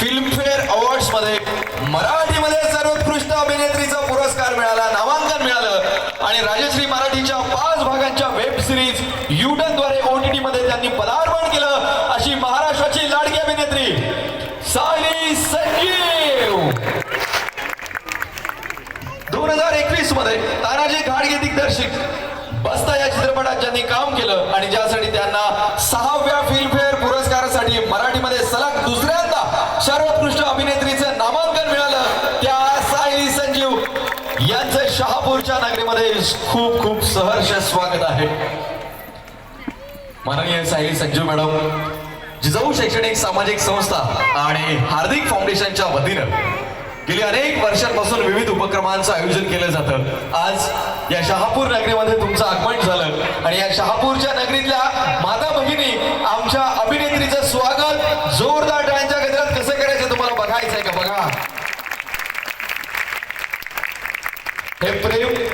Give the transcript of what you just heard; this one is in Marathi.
फिल्मफेअर अवॉर्ड्समध्ये मराठीमध्ये सर्वोत्कृष्ट अभिनेत्रीचा पुरस्कार मिळाला नामांकन मिळालं आणि राजश्री मराठीच्या पाच भागांच्या वेब सिरीज युटनद्वारे ओटीटी मध्ये त्यांनी पदार्पण केलं अशी महाराष्ट्राची लाडकी अभिनेत्री सायली संजीव दोन हजार एकवीसमध्ये तानाजी घाडगे दिग्दर्शित बस्ता या चित्रपटात ज्यांनी काम केलं आणि ज्यासाठी त्यांना शहापूरच्या नगरीमध्ये खूप खूप सहर्ष स्वागत आहे. माननीय सायली संजीव मॅडम जिजाऊ शैक्षणिक सामाजिक संस्था आणि हार्दिक फाउंडेशनच्या वतीनं गेली अनेक वर्षांपासून विविध उपक्रमांचं आयोजन केलं जातं. आज या शहापूर नगरीमध्ये तुमचं आगमन झालं आणि या शहापूरच्या नगरीतल्या माता भगिनी आमच्या अभिनेत्रीचं स्वागत जोरदार टाळ्यांच्या गजरात कसं करायचं तुम्हाला बघायचंय का? बघा. É Hebreu